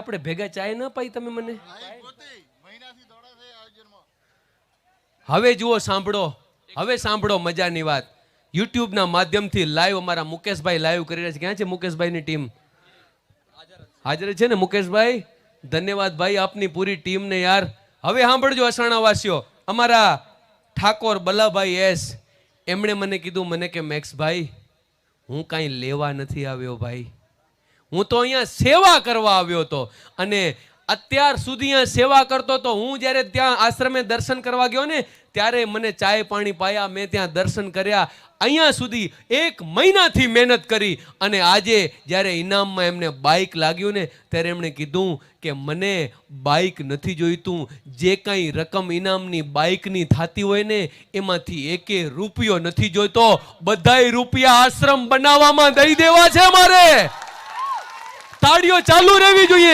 આપણે ભેગા ચાય ન પાઈ તમે મને? હવે જુઓ, સાંભળો. હવે સાંભળો મજાની વાત. યુટ્યુબના માધ્યમથી લાઈવ અમારા મુકેશભાઈ લાઈવ કરી રહ્યા છે. ક્યાં છે મુકેશભાઈની ટીમ હાજર છે ને મુકેશભાઈ? ધન્યવાદ ભાઈ, આપની પૂરી ટીમને યાર. હવે સાંભળજો અસાણા વાસીઓ અમારા ઠાકોર બલાભાઈ એસ. એમણે મને કીધું, મને કે મેક્સભાઈ, હું કાંઈ લેવા નથી આવ્યો ભાઈ. હું તો અહીંયા સેવા કરવા આવ્યો હતો. અને અત્યાર સુધી અહીંયા સેવા કરતો તો હું જ્યારે ત્યાં આશ્રમે દર્શન કરવા ગયો ને, ત્યારે મને ચાય પાણી પાયા, મેં ત્યાં દર્શન કર્યા. અહીંયા સુધી એક મહિનાથી મહેનત કરી અને આજે જ્યારે ઇનામમાં એમને બાઇક લાગ્યું ને, ત્યારે એમણે કીધું કે મને બાઇક નથી જોઈતું. જે કાંઈ રકમ ઇનામની બાઇકની થતી હોય ને, એમાંથી એકે રૂપિયો નથી જોઈતો. બધાય રૂપિયા આશ્રમ બનાવવામાં દઈ દેવા છે મારે. તાળીઓ ચાલુ રહેવી જોઈએ.